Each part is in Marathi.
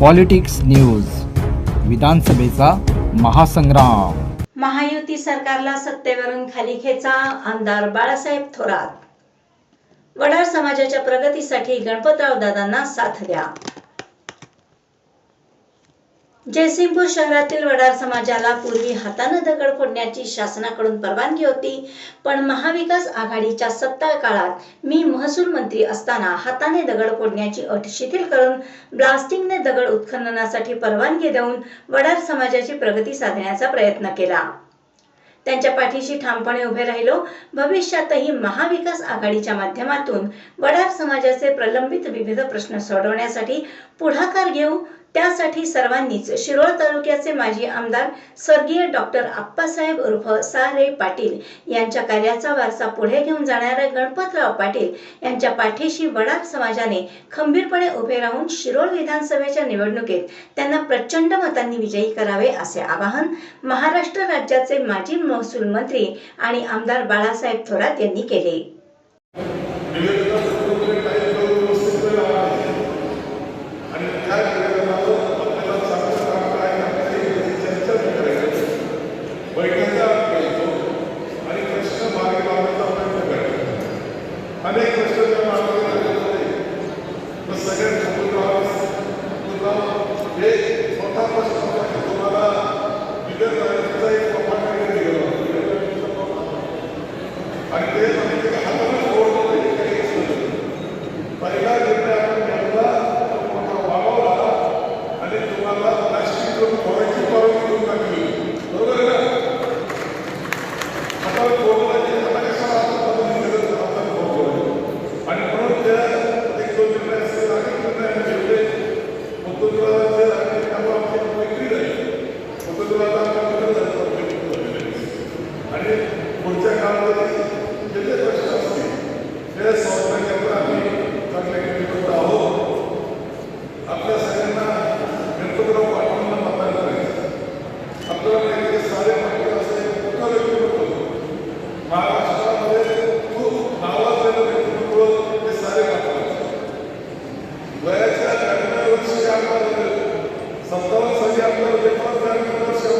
पॉलिटिक्स न्यूज विधानसभेचा महासंग्राम. महायुती सरकारला सत्तेवरून खाली खेचा आमदार बाळासाहेब थोरात. वडार समाजाच्या प्रगतीसाठी गणपतराव दादांना साथ द्या. जयसिंगपूर शहरातील वडार समाजाला पूर्वी हातानं दगड फोडण्याची शासनाकडून परवानगी होती पण महाविकास आघाडीच्या सत्ता काळात मी महसूल मंत्री असताना हाताने दगड फोडण्याची अट शिथिल करून ब्लास्टिंगने दगड उत्खननासाठी परवानगी देऊन वडार समाजाची प्रगती साधण्याचा प्रयत्न केला. त्यांच्या पाठीशी ठामपणे उभे राहिलो. भविष्यातही महाविकास आघाडीच्या माध्यमातून वडार समाजाचे प्रलंबित विविध प्रश्न सोडवण्यासाठी पुढाकार घेऊ त्यासाठी सर्वांनीच शिरोळ तालुक्याचे माजी आमदार स्वर्गीय डॉक्टर आप्पासाहेब उर्फ सारे पाटील यांच्या कार्याचा वारसा पुढे घेऊन जाणाऱ्या गणपतराव पाटील यांच्या पाठीशी वडार समाजाने खंबीरपणे उभे राहून शिरोळ विधानसभेच्या निवडणुकीत त्यांना प्रचंड मतांनी विजयी करावे असे आवाहन महाराष्ट्र राज्याचे माजी महसूल मंत्री आणि आमदार बाळासाहेब थोरात यांनी केले. ಪರಿಹಾರ ನಿರ್ಧಾರ ಎಲ್ಲ ನಮ್ಮ ಭಾಗವಲ ಅಲ್ಲಿ ತುಂಬ ಪ್ಲಾಸ್ಟಿಕ್ ಕೊರತೆ സംസ്ഥാന സർക്കാരിന്റെ ഉദ്യോഗസ്ഥ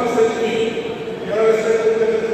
Responsibility. Your responsibility.